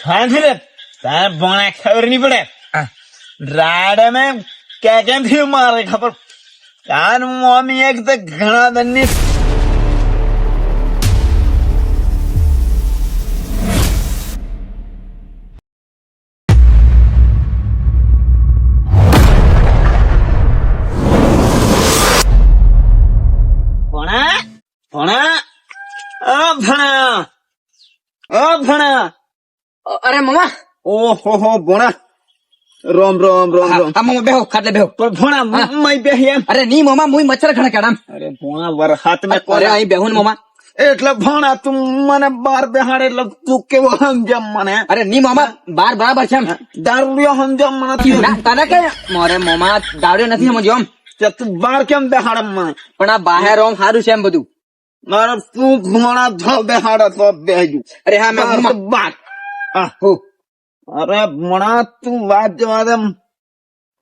ખાંધી રે તારે ભણા ખબર નહીં પડે હા. રાડે મેં ક્યાં ક્યાં થી મારે ખબર તાર મમ્મી એક તો ઘણા દનની ભણા ભણા આ ભણા આ ભણા અરે મામા ઓહો હો ભણા. રોમ રોમ રોમ રોમ. હા, મામા બેહો ખાટલે બેહો. પણ ભણા. મય બેહી એમ. અરે ની મામા મુઈ મચ્છર ખણ કેડામ અરે ભણા વરસાદ મેં અરે કોરે અહીં બેહો ને મામા એટલે ભોણા તું મને બાર બેહાડે એટલે તું કેવો સમજમ મને? અરે ની મામા બાર બરાબર છે દારૂડિયો સમજમ મને તને કે? મોરે મામા દારૂડિયો નથી સમજ્યો તે તું બાર કેમ બેહાડે મને? પણ આ બહાર ઓમ સારું છે એમ બધું. મારે તું ભોણા ધ બેહાડે તો બેહજુ અરે હા મેં બાર. તો મામા બાર હા હો. અરે ભણા તું વાત જવા દે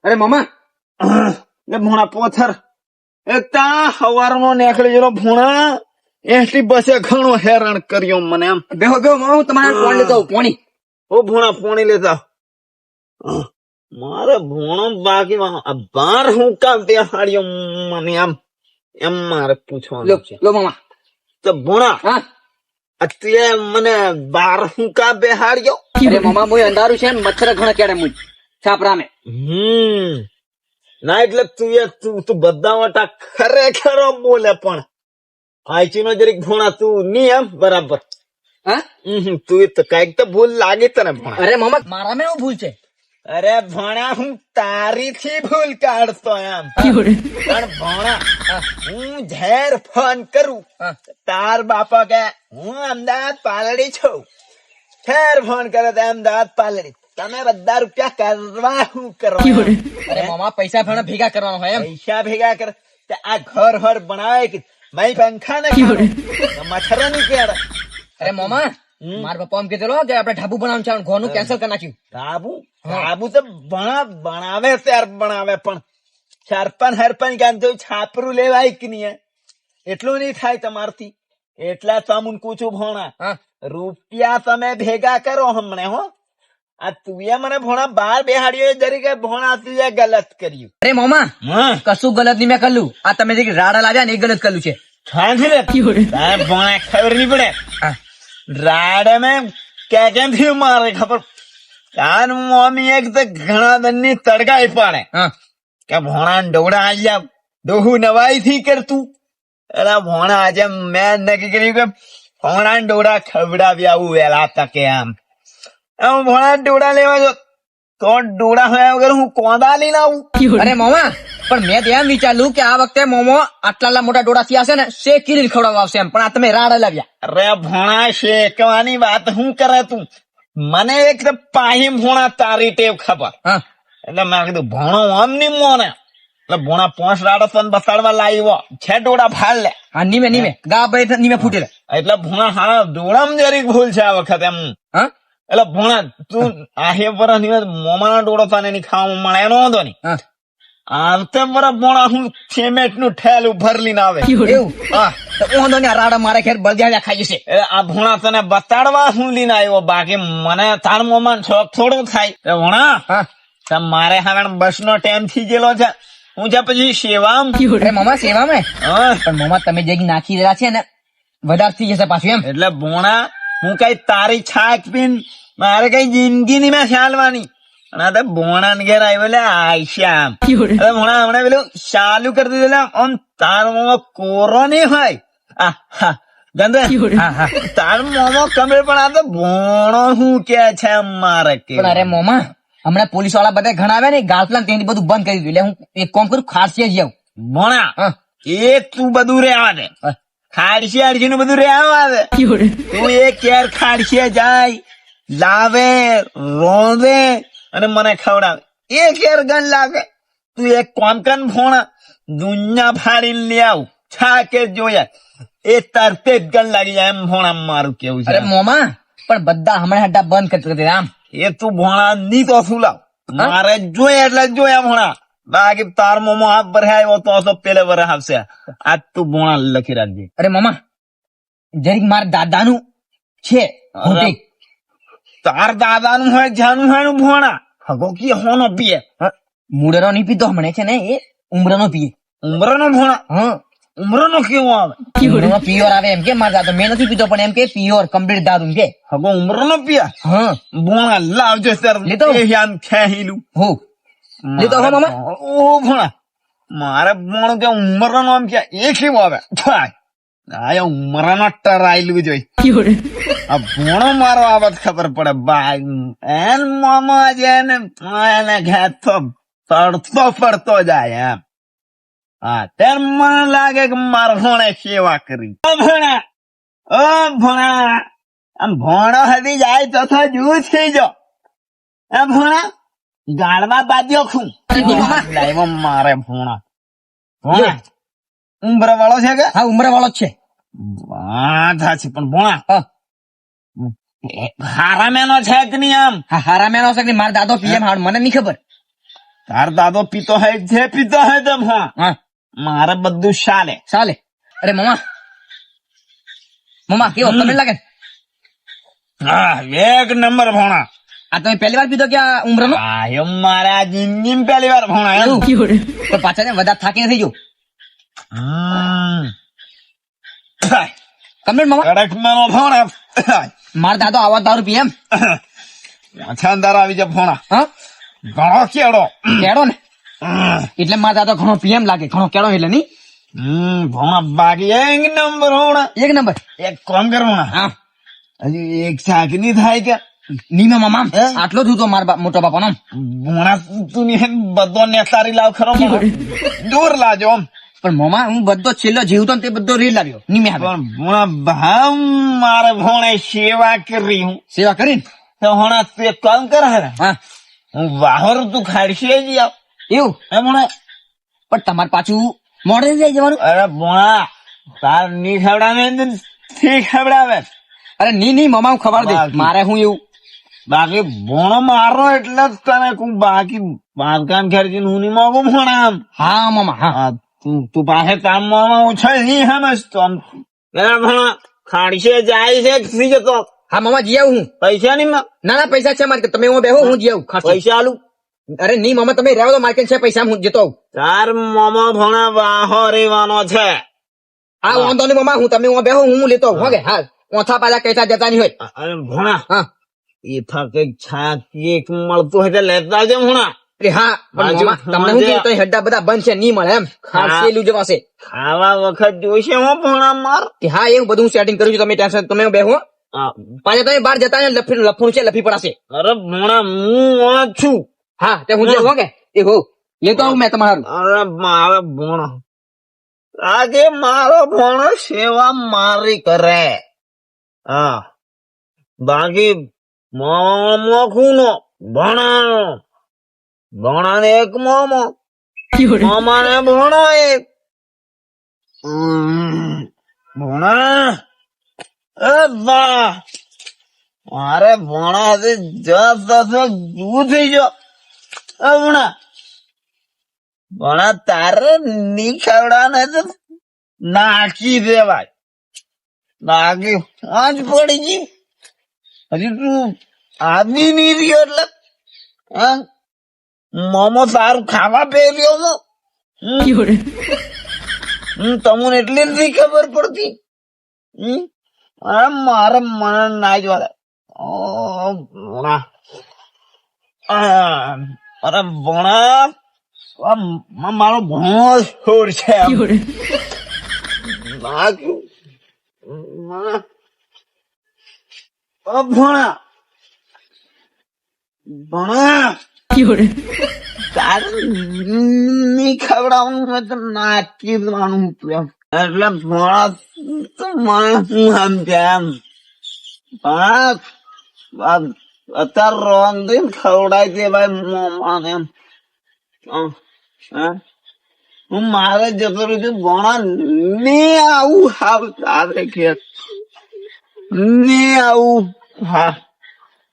અરે મામા એ ભણા પોથર. એ તા હવારનો નીકળી ગયેલો ભૂણા. એસટી બસે ઘણો હેરાન કર્યો મને એમ. બેહો બેહો મામા હું તમારા કોણ લેતો પોણી ઓ ભૂણા પોણી લેતા મારે ભૂણો બાકી બાર હું કામ બેહાડ્યો મને એમ. એમ મારે પૂછવાનું છે. લો મામા. તો ભૂણા હા? અત્યારે મને બાર હું કા બેહાડ્યો. અરે મામા મોય અંધારું છે મચ્છર ઘણા કેડે મુઈ છાપરામે. હમ. ના એટલે તું એ તું તું બધા વટા ખરેખર બોલે પણ. આઈચી નો જરીક ભૂણા તું ની એમ બરાબર. હા? તું એ તો કંઈક તો ભૂલ લાગી તને અરે મામા મારામાં એવું ભૂલ છે? અરે ભણા હું તારી થી ભૂલ કાઢતો એમ. પણ ભણા હું ઝેર ફોન કરું. તાર બાપા કે હું અમદાવાદ પાલડી છું. ઝેર ફોન કરે તો અમદાવાદ પાલડી. તમે બધા રૂપિયા કરવા હું કરવા અરે મામા પૈસા ભણા ભેગા કરવાનો હોય એમ. પૈસા ભેગા કર. આ ઘર હર બનાવે કે મય પંખા નથી મચ્છરો નહીં કેળ. અરે મામા. મારા પપ્પા એમ કીધેલો કે આપણે ઢાબુ બનાવવાનું છે ઘરનું કેન્સલ કરી નાખ્યું. ઢાબુ? ઢાબુ તો ભણા બનાવે ત્યાર બનાવે પણ ચારપન હરપન તો છાપરું લેવાય કે નહીં એટલું નહીં થાય તમારથી. એટલા તમુન કુછું ભણા. રૂપિયા તમે ભેગા કરો હમણે હો. આ તુએ મને ભોણા બાર બેહાડ્યો એ જરીકે ભોણા તુએ ગલત કર્યું. અરે મામા હા. કશું ગલત નહીં મેં કરલું આ તમે જે રાડા લાવ્યા ને એ ગલત કર્યું છે. તારે ખબર નહીં પડે. રાડે મેં ક્યાં ક્યાં થી મારે ખબર? તાર મમ્મી એક તો ઘણા દનની તડકાઈ પાડે. કે ભોણા ડોડા આલ્યા દોહુ નવાઈ થી કરતું અરે ભોણા આજે મેં નક્કી કર્યું કે ભોણા ડોડા ખવડાવી આવું વેલા તકે આમ. એમ ભોણા ડોડા લેવા જો. તો ડોડા હોય વગર હું કોંદા લઈને આવું. અરે મામા પણ મેં તો એમ વિચાર્યું કે આ વખતે મોમો આટલા મોટા ડોડા થયા છે ને શેકી રીતે ખવડાવવા આવશે એમ. પણ આ તમે રાડ લાવ્યા અરે ભોણા શેકવાની વાત હું કરે તું? મને એક પાહી ભોણા તારી ટેવ ખબર. એટલે મેં કીધું ભણો આમ ની મોને. એટલે ભોણા પોંચ રાડો તને બસાડવા લાવ્યો છે ડોડા ફાળ લે. હા નીમે નીમે. ગા ભાઈ નીમે ફૂટી લે. એટલે ભોણા હા ડોળામ જરીક ભૂલ છે આ વખત એમ. હા? એટલે ભોણા તું આહે પર મોમાના ડોળો તને ની ખાવા મળે એનો વાંધો નહીં. આવતે મારા ભોણા હું સિમેન્ટનું ઠેલું ના આવે. એવું? હા. તો વાંધો રાડા મારે ખેર બળદિયા ખાઈ જશે. આ ભોણા તને બતાડવા હું લઈને આવ્યો. બાકી મને તાર મોમાં શોખ થોડો થાય. એ ભોણા હા. મારે હવે બસ નો ટાઈમ થઈ ગયેલો છે. હું છે પછી સેવામ મામા સેવા મેં હા. પણ મામા તમે જે નાખી રહ્યા છે ને વધારે થઈ જશે પાછું એમ. એટલે ભોણા હું કઈ તારી છાક પીન મારે કઈ જિંદગી ની મેં ચાલવાની અને ભોણા ઘેર આવ્યો એટલે આયશા અરે ભોણા હમણાં પેલું ચાલુ કરી દીધું આમ તાર મોમો કોરો નહીં હોય. હા ગંદે હા હા. તાર મોમો કમરે પણ આ તો ભોણો હું કે છે મારે કે. અરે મોમા હમણાં પોલીસવાળા બધા ઘણા આવ્યા ને ગાલપલાન તેની બધું બંધ કરી દીધું. એટલે હું એક કોમ કરું ખાસી જ જાઉં ભોણા હા. એ તું બધું રહેવા દે. હા. ખાડશી આડશી નું બધું રહેવા દે. તું એક કેર ખાડશે જાય લાવે રોંદે અને મને ખવડાવે. એ ઘેર ગન લાગે. તું એક કોમ કન ફોણ દુનિયા ફાડીને લે આવ. છા કે જોયા. એ તરતે જ ગન લાગી જાય. એમ ભોણા મારું કેવું અરે મોમા પણ બધા હમણાં હડા બંધ કરી દે આમ. એ તું ભોણા ની તો શું લાવ? મારે જોયા એટલે જોયા ભોણા. બાકી તાર મોમો હાથ ભરે આવ્યો તો તો પેલે વરે આવશે. આજ તું ભોણા લખી રાખજે. અરે મોમા જરીક મારા દાદાનું છે. તાર દાદાનું હોય જાનું હોય ભોણા. હગો કી હોનો પીએ. મુડેરો નહીં પીતો હમણે છે ને એ? ઉમરાનો પીએ. ઉમરાનો ભોણા. હા? ઉમરાનો કેવો આવે? ઉમરાનો પિયોર આવે એમ કે માર દાદો. મેં નથી પીતો પણ એમ કે પિયોર કમ્પ્લીટ દાદુ એમ કે. હગો ઉમરાનો પીએ. હા. ભોણા લાવજો સર. લીધો? એ યાન ખેહીલું હો. લેતો હો મામા? ઓ ભોણા. મારે ભોણું કે ઉમરનો આમ કે એ કેવો આવે? થાય આ ઉમરાનો ટરાયેલું જોઈ. આ ભોણો મારો આવત ખબર પડે ભાઈ એન મામા છે ને એને ઘેતો તડતો પડતો જાય એમ. હા તેમ મને લાગે કે મારો ભણે સેવા કરી. ભણા ઓ ભણા. આમ ભણો હદી જાય તો તો જૂથ થઈ જો. એ ભણા ગાળવા બાદ્યો ખું. લાવ્યો મારે ભણા. ભણા. ઉમરા વાળો છે કે? હા ઉમરા વાળો છે. વાત સાચી પણ ભોણા. હા હારા મેનો છે કે નહીં આમ? હારામેનો હારા મેનો છે કે મારા દાદો પીએમ હાડ મને નહીં ખબર. તાર દાદો પીતો હે જે પીતો હે તેમ હા. મારે બધું ચાલે ચાલે અરે મમા મમ્મા કેવો? તમને લાગે? હા એક નંબર ભોણા. આ તમે પહેલી વાર પીધો કે આ ઉમરાનો? હા એમ મારે આ જિંદગી પહેલી વાર ભોણા એમ. પણ પાછા ને વધારે થાકી થઈ હમ. કમ્પ્લીટ મમ્મા. કડક મેનો ભોણા. મારા દાદો આવા દારૂ પીએ એમ. અછાંદાર આવી જાય ભોણા. હા? ઘણો કેળો. કેળો ને? એટલે મારા દાદો ઘણો પીએમ લાગે. ઘણો કેળો એટલે નહીં? હમ ભોણા બાકી એક નંબર હોણા. એક નંબર? એક કોમ કર ભોણા. હા. હજી એક શાકની થાય કે? નીમે મામા આટલો જ હતો મારા મોટો બાપાનો ભોણા તું ની બધો બધો નેસારી લાવ ખરો. દૂર લાજો આમ. પણ મમ્મા હું બધો છેલ્લો જીવતો ને તે બધો રેલ લાવ્યો. નીમે પણ ભાવ મારે ભોણે સેવા કરી હું. સેવા કરીને? તો હોણા તું એક કામ કર હે હા. હું વાહર તું ખાડશે જ એવું? એમ ભોણા પણ તમારે પાછું મોડે જાય જવાનું. અરે ભોણા તારની ખવડાવે થી ખવડાવે. અરે ની ની મમ્મા હું ખબર દે મારે હું એવું? બાકી ભોણો મારો એટલે જ તને બાકી બાંધકામ ખર્ચી હું ની મોગું ભોણા હા મમ્મા હા તું તું પાસે કામમાં છે નહીં સમજતો આમ. બરાબર ખાડશે જાય છે કે જતો. હા મામા જી આવું હું. પૈસા નહીં ના ના પૈસા છે મારે તમે હું બેહો હું જી આવું પૈસા આલું. અરે નહીં મામા તમે રહેવા દો માર્કેટ છે પૈસા હું જતો આવું. તાર મામા ભણા વાહો રેવાનો છે. હા વાંધો નહીં મામા હું તમે હું બેહો હું લેતો આવું હો. હા ઓછા પાછા કૈસા જતા નહીં હોય. અરે ભણા. હા. એ કંઈક છાક એક મળતું હોય તો લેતા આવજે ભોણા. અરે હા પણ બાજુ મમ્મા તમને હું કીધું તઈ હડ્ડા બધા બંધ છે નહીં મળે એમ. ખાસ જવાશે ખાવા વખત જોઈશે હું ભોણા માર. હા એવું બધું સેટિંગ કરું છું તમે ટેન્શન તમે બેહો પાછા તમે બહાર જતા ને લફી લફણું છે લફી પડાશે. અરે ભોણા હું આ છું. હા તે હું જે કે? એ હો લેતો આવું મેં તમારું. અરે મારે ભોણો. આજે મારો ભોણો સેવા મારી કરે. હા. બાકી મોખું નો ભણાનો ભણા ને એક મોમો. મોમા ને ભણો. એક ભણા મારે ભણા જસ દસ જુ થઈ ગયો. ભણા. ભણા તારે ની ખવડાને તો નાખી દેવાય. નાખી આજ પડી ગઈ. હજી તું આદમી નહીં રહ્યો એટલે હા? મોમો તારું ખાવા પહેર્યો મો હમ? તમને એટલી નથી ખબર પડતી? અરે મારે મને ના જોવા. ભણા અરે ભણા મારો ભણો છોડ છે. ભણા ભણા તારે ની ખવડાવવાનું હોય તો નાખી દેવાનું. એટલે મને હું આમ ભણા આ- અત્યારે રોંધી ખવડાવી દે ભાઈ મોમાને એમ હે? મારે જતો રહ્યો છું ભણા ને આવું હાવ તારે ને આવું હા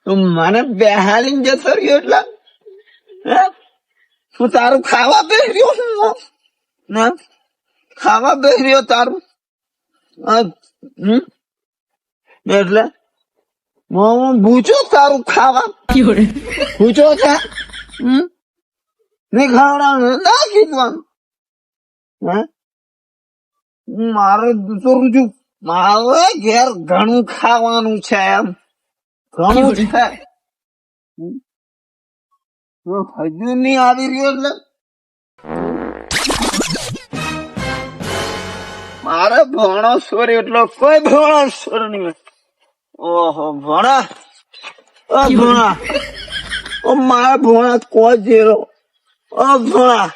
તું મને બેહાડીને જતો રહ્યો એટલે હે? તારું ખાવા બેહ્યો હું. ખાવા બેહ્યો તારું? એટલે, હું ભૂચો તારું ખાવા? ભૂચો છે? નહીં ખાવડાવવાનું ના કીધું હે? મારે દૂસરું છું. મારે ઘેર ઘણું ખાવાનું છે એમ. ઘણું છે? તો હજુ નહીં આવી રહ્યો એટલે મારે ભણસ્વર એટલો કોઈ ભણો સ્વર નહીં. ઓહો ભણા. ઓ ભણા. ઓ મારા ભણા કોઈ જેરો? ઓ ભણા.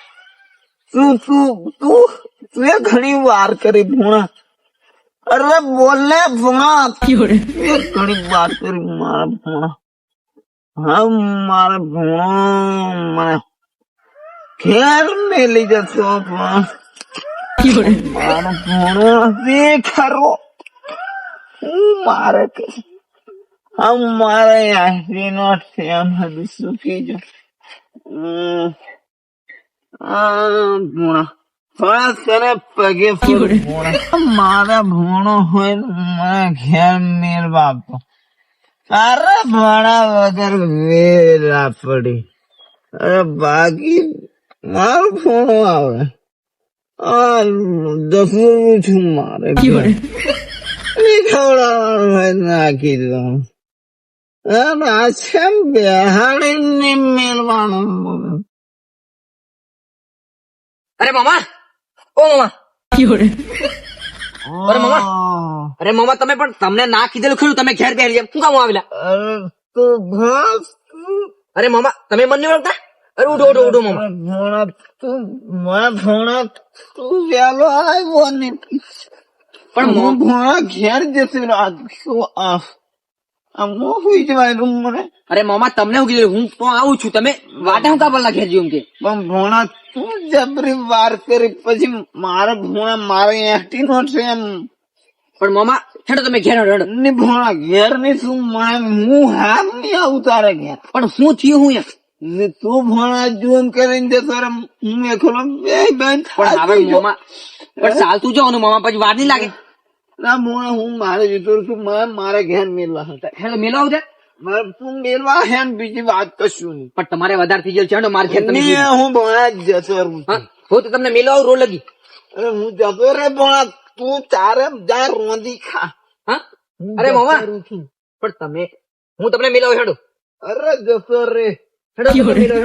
તું તું તું તું એ ઘણી વાર કરી ભણા. અરે બોલે ભણા. ઘણી વાર કરી મારા ભણા. હા મારા ભણા મને ઘેર મેલી જતો ભણા મારો ભણો તે ખરો હું મારે કે- હમ મારે આશરી નો સેમ હતું સુખી જો હમ. આ ભૂણા થોડા તને પગે ફોડ ભૂણા મારા ભૂણો હોય ને મને ઘેર મેળવા આપો તારા ભણા વગર વેરા પડી અરે બાકી મારું ભૂણો આવે આ દસરું છું મારે ઘેર. નહીં ખવડાવવાનું હોય તો નાખી દઉં અને આ છે બેહાડીને મેળવાનું અરે મામા ઓ મામા અરે મામા. અરે મામા તમે પણ તમને ના કીધેલું ખરું તમે ઘેર બેસી શું કામ આવેલા? અરે તો અરે મામા તમે મને નહીં ઓળખતા? અરે ઉઠો ઉઠો ઉઠો મામા. ભોણા તું મારા ભોણા તું વેલો આવ્યો ને. પણ ભોણા ઘેર જશે આ શું આ આમ નો જવાય રૂમ મને? અરે મામા તમને હું કીધું? હું તો આવું છું. તમે વાટે હું લખે ઘેર જેવું કે? પણ ભોણા તું જબરી વાર કરી પછી મારા ભોણા મારે એટી નો છે એમ. પણ મામા હેડો તમે ઘેર હેડો ને ભોણા ઘેરની શું મારે? હું હાર નહીં આવું તારે ઘેર. પણ શું થયું હું ને તું ભોણા જૂન કરીને જતો હું એકલો બે બેન પણ હવે મામા પણ ચાલતું જવાનું મામા પછી વાર નહીં લાગે. ના ભોણા હું મારે જતો છું મારે મારે ઘેર મેળવા હતા. હેડો મેલો આવું છે મારે તું મેળવા હે ને બીજી વાત કશું નહીં. પણ તમારે વધારે થઈ ગયેલું છે હેડો મારે ઘેર ને હું જ જતો હા તો તમને મેલો આવું રો લગી. અરે હું જતો રે ભોણા તું તારે જા રોંધી ખા. હા? અરે મામા પણ તમે હું તમને મેલો હેડો. અરે જતો રે હેડો તમે હેડો.